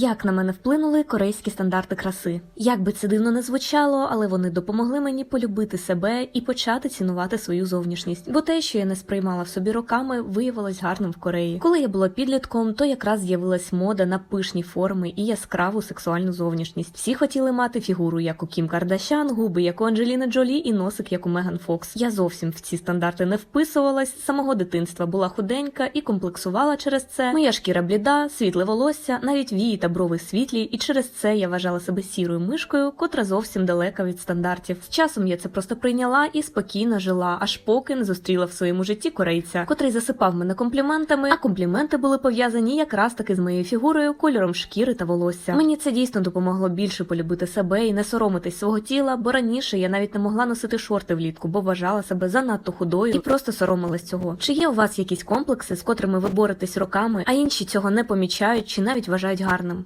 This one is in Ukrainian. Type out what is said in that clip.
Як на мене вплинули корейські стандарти краси? Як би це дивно не звучало, але вони допомогли мені полюбити себе і почати цінувати свою зовнішність. Бо те, що я не сприймала в собі роками, виявилось гарним в Кореї. Коли я була підлітком, то якраз з'явилась мода на пишні форми і яскраву сексуальну зовнішність. Всі хотіли мати фігуру, як у Кім Кардашян, губи, як у Анджеліни Джолі, і носик, як у Меган Фокс. Я зовсім в ці стандарти не вписувалась. Самого дитинства була худенька і комплексувала через це. Моя шкіра бліда, світле волосся, навіть вії та брови світлі, і через це я вважала себе сірою мишкою, котра зовсім далека від стандартів. З часом я це просто прийняла і спокійно жила, аж поки не зустріла в своєму житті корейця, котрий засипав мене компліментами, а компліменти були пов'язані якраз таки з моєю фігурою, кольором шкіри та волосся. Мені це дійсно допомогло більше полюбити себе і не соромитись свого тіла, бо раніше я навіть не могла носити шорти влітку, бо вважала себе занадто худою і просто соромилась цього. Чи є у вас якісь комплекси, з котрими ви боретесь роками, а інші цього не помічають чи навіть вважають гарним?